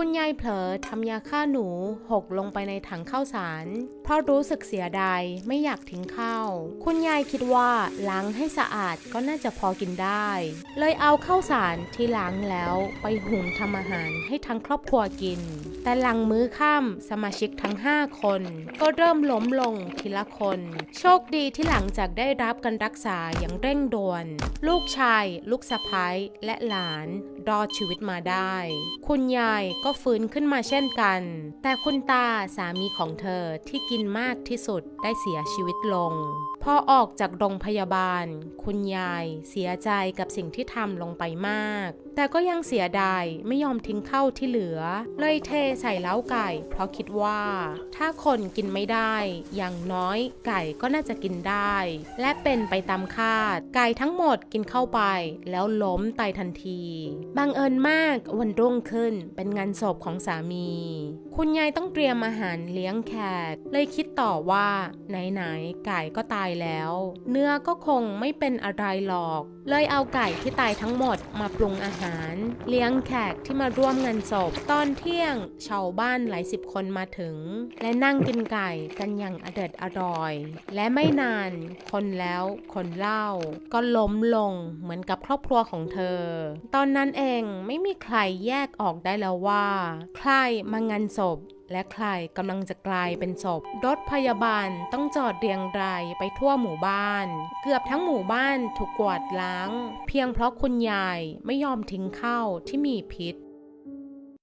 คุณยายเผลอทำยาฆ่าหนูหกลงไปในถังข้าวสาร เพราะรู้สึกเสียดายไม่อยากทิ้งข้าว คุณยายคิดว่าล้างให้สะอาดก็น่าจะพอกินได้ เลยเอาข้าวสารที่ล้างแล้วไปหุงทำอาหารให้ทั้งครอบครัวกิน แต่หลังมื้อค่ำสมาชิกทั้ง 5 คน ก็เริ่มล้มลงทีละคน โชคดีที่หลังจากได้รับการรักษาอย่างเร่งด่วน ลูกชาย ลูกสะพ้ายและหลานรอดชีวิตมาได้ คุณยายก็ฟื้นขึ้นมาเช่นกัน แต่คุณตาสามีของเธอที่กินมากที่สุดได้เสียชีวิตลง พอออกจากโรงพยาบาล คุณยายเสียใจกับสิ่งที่ทำลงไปมาก แต่ก็ยังเสียดายไม่ยอมทิ้งข้าวที่เหลือ เลยเทใส่เล้าไก่ เพราะคิดว่า ถ้าคนกินไม่ได้ อย่างน้อยไก่ก็น่าจะกินได้ และเป็นไปตามคาด ไก่ทั้งหมดกินเข้าไป แล้วล้มตายทันที บังเอิญมากวันรุ่งขึ้นเป็นงานศพของสามี คุณยายต้องเตรียมอาหารเลี้ยงแขก เลยคิดต่อว่าไหนๆไก่ก็ตายแล้ว เนื้อก็คงไม่เป็นอะไรหรอก เลยเอาไก่ที่ตายทั้งหมดมาปรุงอาหาร เลี้ยงแขกที่มาร่วมงานศพ ตอนเที่ยงชาวบ้านหลายสิบคนมาถึง และนั่งกินไก่กันอย่างอเด็ดอร่อย และไม่นาน คนแล้วคนเล่า ก็ล้มลงเหมือนกับครอบครัวของเธอ ตอนนั้นเองไม่มีใครแยกออกได้แล้วว่า ใครมางานศพ และใครกำลังจะกลายเป็นศพ รถพยาบาลต้องจอดเรียงรายไปทั่วหมู่บ้าน เกือบทั้งหมู่บ้านถูกกวาดล้าง เพียงเพราะคุณยายไม่ยอมทิ้งข้าวที่มีพิษ